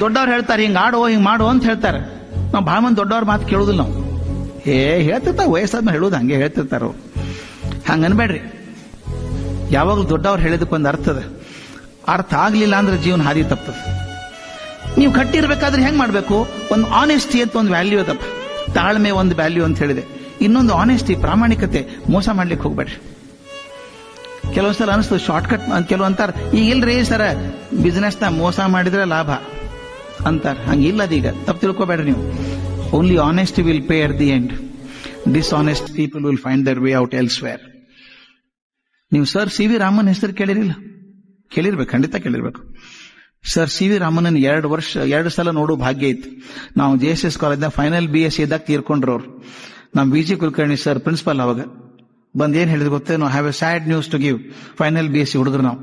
ದೊಡ್ಡವ್ರು ಹೇಳ್ತಾರೆ, ಹಿಂಗ ಆಡು, ಹಿಂಗ್ ಮಾಡು ಅಂತ ಹೇಳ್ತಾರೆ. ನಾವು ಭಾಳ ಮಂದಿ ದೊಡ್ಡವ್ರ ಮಾತು ಕೇಳುದಿಲ್ಲ ನಾವು. ಏ, ಹೇಳ್ತಿರ್ತಾವ, ವಯಸ್ಸಾದ್ಮೇಲೆ ಹೇಳುದು ಹಂಗೆ ಹೇಳ್ತಿರ್ತಾರ. ಹಂಗ ಅನ್ಬೇಡ್ರಿ. ಯಾವಾಗಲೂ ದೊಡ್ಡವ್ರು ಹೇಳಿದಕ್ಕೊಂದು ಅರ್ಥದ ಅರ್ಥ ಆಗ್ಲಿಲ್ಲ ಅಂದ್ರೆ ಜೀವನ ಹಾದಿ ತಪ್ಪದ ನೀವು ಕಟ್ಟಿರ್ಬೇಕಾದ್ರೆ ಹೆಂಗ್ ಮಾಡ್ಬೇಕು? ಒಂದು ಆನೆಸ್ಟಿ ಅಂತ ಒಂದು ವ್ಯಾಲ್ಯೂ ಅದಪ್ಪ. ತಾಳ್ಮೆ ಒಂದು ವ್ಯಾಲ್ಯೂ ಅಂತ ಹೇಳಿದೆ. ಇನ್ನೊಂದು ಆನೆಸ್ಟಿ ಪ್ರಾಮಾಣಿಕತೆ, ಮೋಸ ಮಾಡ್ಲಿಕ್ಕೆ ಹೋಗ್ಬೇಡ್ರಿ. ಕೆಲವೊಂದ್ಸಲ ಅನಿಸ್ತು ಶಾರ್ಟ್ಕಟ್ ಕೆಲವು ಅಂತಾರೆ ಈಗ ಇಲ್ರಿ ಸರ ಬಿಸ್ನೆಸ್ನ ಮೋಸ ಮಾಡಿದ್ರೆ ಲಾಭ. ಅಂತಾರ. ಹಂಗಿಲ್ಲ ಅದೀಗ ತಪ್ಪು ತಿಳ್ಕೊಬೇಡ್ರಿ ನೀವು. Only honest will pay at the end dishonest people will find their way out elsewhere ನೀವು ಸರ್ ಸಿ ವಿ ರಾಮನ್ ಹೆಸರು ಕೇಳಿರಿಲ್ಲ? ಕೇಳಿರ್ಬೇಕು, ಖಂಡಿತ ಕೇಳಿರ್ಬೇಕು. ಸರ್ ಸಿ ವಿ ರಾಮನ್ ಎರಡು ವರ್ಷ, ಎರಡು ಸಲ ನೋಡೋ ಭಾಗ್ಯ ಇತ್ತು. ನಾವು ಜೆ ಎಸ್ ಎಸ್ ಕಾಲೇಜ್ನ ಫೈನಲ್ ಬಿ ಎಸ್ ಇದ್ದಾಗ ತೀರ್ಕೊಂಡ್ರವ್ರು. ನಮ್ಮ V G Kulkarni sir principal ಅವಾಗ. ಬಂದ್ ಏನ್ ಹೇಳಿದ್ರು ಗೊತ್ತೇನು? Have a sad news to give final B S C ಹುಡುಗರು ನಾವು.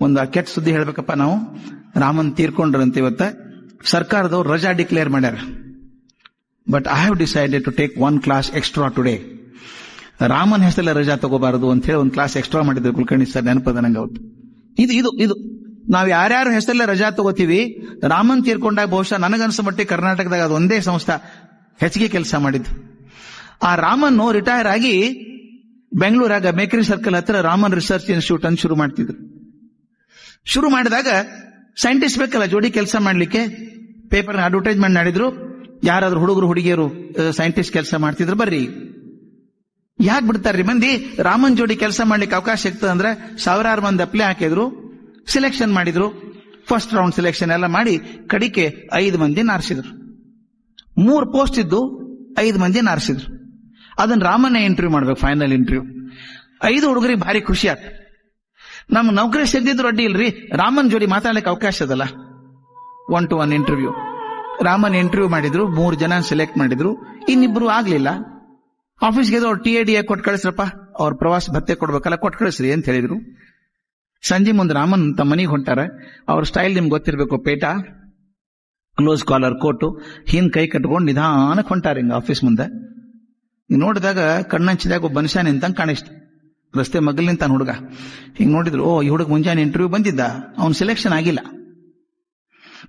ಒಂದು ಕೆಟ್ಟ ಸುದ್ದಿ ಹೇಳ್ಬೇಕಪ್ಪ ನಾವು. ರಾಮನ್ ತೀರ್ಕೊಂಡ್ರಂತ ಇವತ್ತ. ಸರ್ಕಾರದವ್ರು ರಜಾ ಡಿಕ್ಲೇರ್ ಮಾಡ್ಯಾರ. But I have decided to take one class extra today Raman ಹೆಸರಲ್ಲ ರಜಾ ತಗೋಬಾರದು ಅಂತ ಹೇಳಿ ಒಂದು ಕ್ಲಾಸ್ ಎಕ್ಸ್ಟ್ರಾ ಮಾಡಿದ್ರು ಕುಲಕರ್ಣಿ ಸರ್ ನೆನಪದ ನಂಗೆ ಅವತ್ತು. ಇದು ಇದು ಇದು. ನಾವು ಯಾರ್ಯಾರ ಹೆಸರಲ್ಲೇ ರಜಾ ತಗೋತೀವಿ, ರಾಮನ್ ತೀರ್ಕೊಂಡಾಗ ಬಹುಶಃ ನನಗನ್ಸ ಮಟ್ಟಿಗೆ ಕರ್ನಾಟಕದಾಗ ಅದು ಒಂದೇ ಸಂಸ್ಥೆ ಹೆಚ್ಚಿಗೆ ಕೆಲಸ ಮಾಡಿದ್ದು. ಆ ರಾಮನ್ ರಿಟೈರ್ ಆಗಿ ಬೆಂಗಳೂರಾಗ ಮೇಕರಿ ಸರ್ಕಲ್ ಹತ್ರ ರಾಮನ್ ರಿಸರ್ಚ್ ಇನ್ಸ್ಟಿಟ್ಯೂಟ್ ಅಂತ ಶುರು ಮಾಡ್ತಿದ್ರು. ಶುರು ಮಾಡಿದಾಗ ಸೈಂಟಿಸ್ಟ್ ಬೇಕಲ್ಲ, ಜೋಡಿ ಕೆಲಸ ಮಾಡಲಿಕ್ಕೆ. ಪೇಪರ್ ಅಡ್ವರ್ಟೈಸ್ಮೆಂಟ್ ಮಾಡಿದ್ರು ಯಾರಾದ್ರೂ ಹುಡುಗರು, ಹುಡುಗಿಯರು ಸೈಂಟಿಸ್ಟ್ ಕೆಲಸ ಮಾಡ್ತಿದ್ರು, ಬರ್ರಿ. ಯಾಕೆ ಬಿಡ್ತಾರ್ರಿ ಮಂದಿ? ರಾಮನ್ ಜೋಡಿ ಕೆಲಸ ಮಾಡ್ಲಿಕ್ಕೆ ಅವಕಾಶ ಸಿಗ್ತದೆ ಅಂದ್ರೆ ಸಾವಿರಾರು ಮಂದಿ ಅಪ್ಲೈ ಹಾಕಿದ್ರು ಸೆಲೆಕ್ಷನ್ ಮಾಡಿದ್ರು. ಫಸ್ಟ್ ರೌಂಡ್ ಸೆಲೆಕ್ಷನ್ ಎಲ್ಲ ಮಾಡಿ ಕಡಿಕೆ ಐದು ಮಂದಿ ನಾರಿಸಿದ್ರು. ಮೂರು ಪೋಸ್ಟ್ ಇದ್ದು ಐದು ಮಂದಿ ನಾರಿಸಿದ್ರು. ಅದನ್ನ ರಾಮನ್ ಇಂಟರ್ವ್ಯೂ ಮಾಡ್ಬೇಕು ಫೈನಲ್ ಇಂಟರ್ವ್ಯೂ ಐದು ಹುಡುಗರಿಗೆ ಭಾರಿ ಖುಷಿ ಆಗ್ತದೆ. ನಮ್ಮ ನೌಕರಿ ಸಿದ್ದಿದ್ರು ಅಡ್ಡಿ ಇಲ್ರಿ? ರಾಮನ್ ಜೋಡಿ ಮಾತಾಡ್ಲಿಕ್ಕೆ ಅವಕಾಶ ಅದಲ್ಲ one to one interview Raman interview ಮಾಡಿದ್ರು, ಮೂರು ಜನ ಸೆಲೆಕ್ಟ್ ಮಾಡಿದ್ರು. ಇನ್ನಿಬ್ರು ಆಗ್ಲಿಲ್ಲ. ಆಫೀಸ್ಗೆ ಅವ್ರು ಟಿ ಎ ಡಿ ಕೊಟ್ಟು ಕಳಿಸ್ರಪ್ಪ. ಅವ್ರ ಪ್ರವಾಸ ಭತ್ತೆ ಕೊಡ್ಬೇಕಲ್ಲ, ಕೊಟ್ಟು ಕಳಿಸ್ರಿ ಅಂತ ಹೇಳಿದ್ರು. ಸಂಜೆ ಮುಂದೆ ರಾಮನ್ ತಮ್ಮ ಮನೆಗೆ ಹೊಂಟಾರ. ಅವ್ರ ಸ್ಟೈಲ್ ನಿಮ್ಗೆ ಗೊತ್ತಿರಬೇಕು, ಪೇಟ. ಕ್ಲೋಸ್ ಕಾಲರ್ ಕೋಟು ಹಿಂದ್ ಕೈ ಕಟ್ಕೊಂಡು ನಿಧಾನಕ್ಕೆ ಹೊಂಟಾರ ಹಿಂಗ ಆಫೀಸ್ ಮುಂದೆ. ನೋಡಿದಾಗ ಕಣ್ಣಂಚಿದಾಗ ಒಬ್ಬ ಮನುಷ್ಯ ನಿಂತಂಗೆ ಕಾಣಿಸ್ತು. ರಸ್ತೆ ಮಗಲ್ ಹುಡುಗ. ಹಿಂಗೆ ನೋಡಿದ್ರು, ಓ, ಈ ಹುಡುಗ ಮುಂಜಾನೆ ಇಂಟರ್ವ್ಯೂ ಬಂದಿದ್ದ, ಅವ್ನ ಸೆಲೆಕ್ಷನ್ ಆಗಿಲ್ಲ.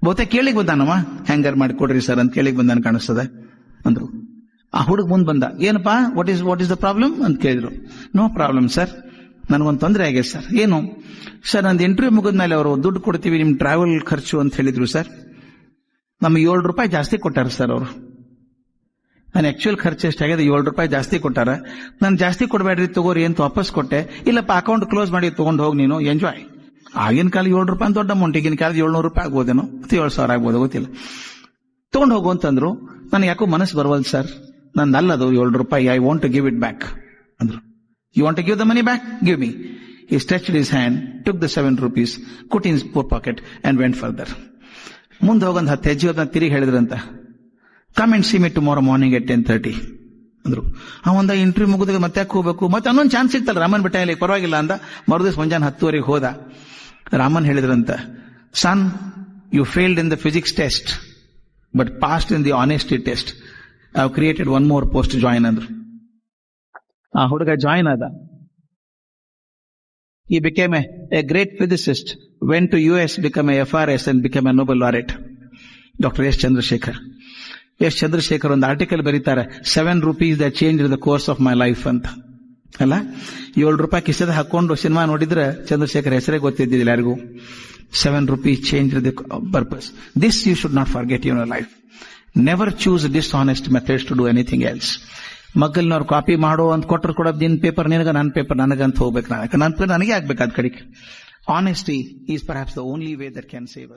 ಬಹುತೇಕ ಕೇಳಿಗೆ ಬಂದಾನವ ಹ್ಯಾಂಗರ್ ಮಾಡಿ ಕೊಡ್ರಿ ಸರ್ ಅಂತ ಕೇಳಿಗೆ ಬಂದಾನ ಕಾಣಿಸ್ತದೆ, ಅಂದ್ರು. ಆ ಹುಡುಗ ಮುಂದೆ ಬಂದ, ಏನಪ್ಪಾ what is what is the problem ಅಂತ ಕೇಳಿದ್ರು. ನೋ ಪ್ರಾಬ್ಲಮ್ ಸರ್ ನನಗೊಂದು ತೊಂದರೆ ಆಗಿದೆ ಸರ್ ಏನು? ಸರ್ ನಂದು ಇಂಟರ್ವ್ಯೂ ಮುಗಿದ್ಮೇಲೆ ಅವರು ದುಡ್ಡು ಕೊಡ್ತೀವಿ ನಿಮ್ಮ ಟ್ರಾವೆಲ್ ಖರ್ಚು ಅಂತ ಹೇಳಿದ್ರು ಸರ್ ನಮಗೆ ಏಳು ರೂಪಾಯಿ ಜಾಸ್ತಿ ಕೊಟ್ಟಾರ ಸರ್ ಅವರು. ನಾನು ಆಕ್ಚುಯಲ್ ಖರ್ಚು ಎಷ್ಟಾಗಿದೆ ಏಳು ರೂಪಾಯಿ ಜಾಸ್ತಿ ಕೊಟ್ಟಾರ. ನಾನು ಜಾಸ್ತಿ ಕೊಡಬೇಡ್ರಿ ತಗೋರಿ ಅಂತ ವಾಪಸ್ ಕೊಟ್ಟೆ. ಇಲ್ಲಪ್ಪ ಅಕೌಂಟ್ ಕ್ಲೋಸ್ ಮಾಡಿ ತಗೊಂಡು ಹೋಗಿ ನೀನು. ಎಂಜಾಯ್ ಆಗಿನ ಕಾಲ ಏಳು ರೂಪಾಯಿ ದೊಡ್ಡ ಅಮೌಂಟ್ ಈಗಿನ ಕಾಲದ ಏಳ್ನೂರು ರೂಪಾಯಿ ಆಗ್ಬೋದೇನೋ? ಮತ್ತೆ ಏಳು ಸಾವಿರ ಆಗ್ಬೋದು, ಗೊತ್ತಿಲ್ಲ. ತಗೊಂಡು ಹೋಗು ಅಂತಂದ್ರು, ನನಗೆ ಯಾಕೋ ಮನಸ್ಸು ಬರವಲ್ ಸರ್. ನನ್ನ ಅಲ್ಲದು ಏಳು ರೂಪಾಯಿ. I want to give it back ಅಂದ್ರು. You want to give the money back give me he stretched his hand took the seven rupees put in for pocket and went further ಮುಂದೆ ಹೋಗೊಂದು ಹತ್ತು ಹೆಜ್ಜೆ ತಿರುಗಿ ಹೇಳಿದ್ರಂತ. Come and see me tomorrow morning at ten thirty ಅಂದ್ರು. ಅವಂದ interview ಮುಗಿದಾಗ ಮತ್ತೆ ಹೋಗ್ಬೇಕು? ಮತ್ತೆ ಅನ್ನೊಂದು ಚಾನ್ಸ್ ಸಿಗ್ತಲ್ಲ ರಾಮನ್ ಬೆಟ್ಟ ಇಲ್ಲಿ ಪರವಾಗಿಲ್ಲ ಅಂದ. ಮರುದಿವ್ಸ ಮುಂಜಾನೆ ಹತ್ತುವರೆಗೆ ಹೋದ. Raman ಹೇಳಿದ್ರಂತ son you failed in the physics test but passed in the honesty test I created one more post join ಅಂದ್ರು. ಆ ಹುಡುಗ ಜಾಯಿನ್ ಆದ. He became a great physicist went to U S become a F R S and become a Nobel laureate doctor S Chandrasekhar S Chandrasekhar ಒಂದು article ಬರೀತಾರೆ seven rupees the change the course of my life ಅಂತ. ಅಲ್ಲ? ಏಳು ರೂಪಾಯಿ ಕಿಸದ ಹಾಕೊಂಡು cinema ನೋಡಿದ್ರೆ ಚಂದ್ರಶೇಖರ್ ಹೆಸರೇ ಗೊತ್ತಿದ್ದಿಲ್ಲ ಯಾರಿಗೂ. Seven rupees change the purpose this you should not forget your life never choose dishonest methods to do anything else ಮಗ್ಗಲ್ನವ್ರು copy ಮಾಡೋ ಅಂತ ಕೊಟ್ಟರು ಕೂಡ ನಿನ್ ಪೇಪರ್ ನಿನಗ ನನ್ನ ಪೇಪರ್ ನನಗಂತ ಹೋಗ್ಬೇಕು ನನಗೆ ನನ್ನ ನನಗೆ ಆಗ್ಬೇಕು ಅದ್ ಕಡೆಗೆ. Honesty is perhaps the only way that can save